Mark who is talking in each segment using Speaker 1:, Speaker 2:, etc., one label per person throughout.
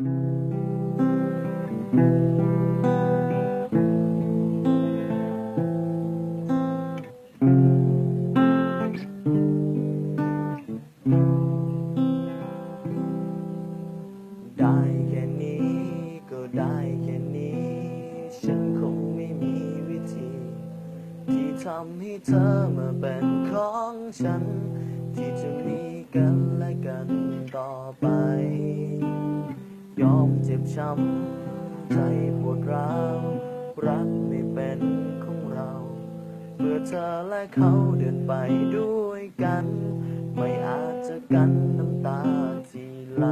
Speaker 1: ได้แค่นี้ก็ได้แค่นี้ ฉันคงไม่มีวิธี ที่ทำให้เธอมาเป็นของฉัน ที่จะมีกันและกันต่อไป ยอมเจ็บช้ำ ใจปวดร้าว รักไม่เป็นของเรา เมื่อเธอและเขาเดินไปด้วยกัน ไม่อาจจะกันน้ำตาที่ไหล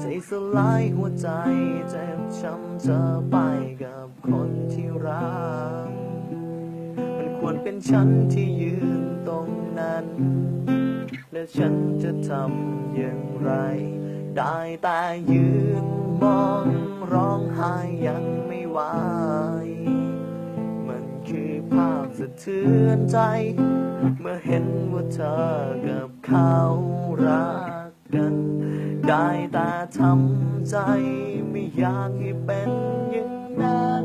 Speaker 1: ใจสลายหัวใจเจ็บช้ำเธอไปกับคนที่รัก มันควรเป็นฉันที่ยืนตรงนั้น และฉันจะทำอย่างไร ได้แต่ยืนมองร้องไห้ยังไม่ไหวมันคือภาพสะเทือนใจ เมื่อเห็นว่าเธอกับเขารักกัน ได้แต่ทำใจไม่อยากให้เป็นอย่างนั้น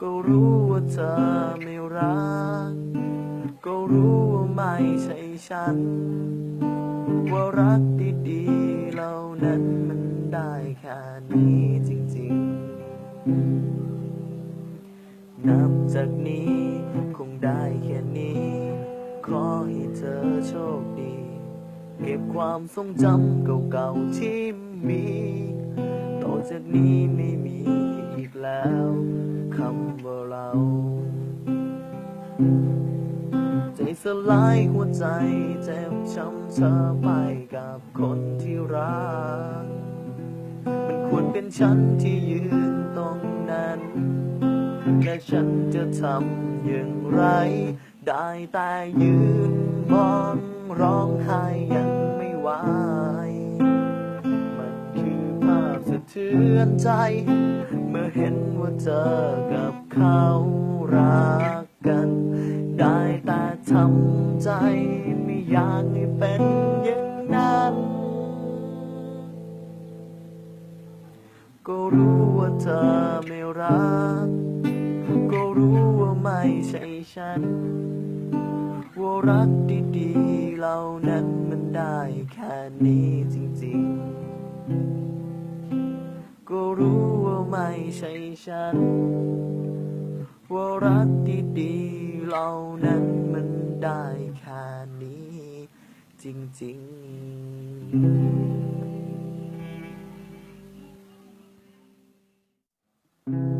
Speaker 1: ก็รู้ว่าเธอไม่รัก ก็รู้ว่าไม่ใช่ฉัน ว่ารักดีๆเหล่านั้นมันได้แค่นี้จริงๆ นับจากนี้คงได้แค่นี้ ขอให้เธอโชคดี เก็บความทรงจำเก่าๆที่มีต่อจากนี้ไม่มีอีกแล้วคำว่าเรา สลายหัวใจเจ็บช้ำเธอไปกับคนที่รัก มันควรเป็นฉันที่ยืนตรงนั้นและฉันจะทำอย่างไร ได้แต่ยืนมองร้องไห้ยังไม่ไหวมันคือภาพสะเทือนใจ เมื่อเห็นว่าเธอกับเขารักกันำใจไม่อยากให้เป็นอย่างนั้น ก็รู้ว่าเธอไม่รัก ก็รู้ว่าไม่ใช่ฉัน ว่ารักดีๆเหล่านั้นมันได้แค่นี้จริงๆ ก็รู้ว่าไม่ใช่ฉัน ว่ารักดีๆเหล่านั้นมัน ได้แค่นี้ จริงๆ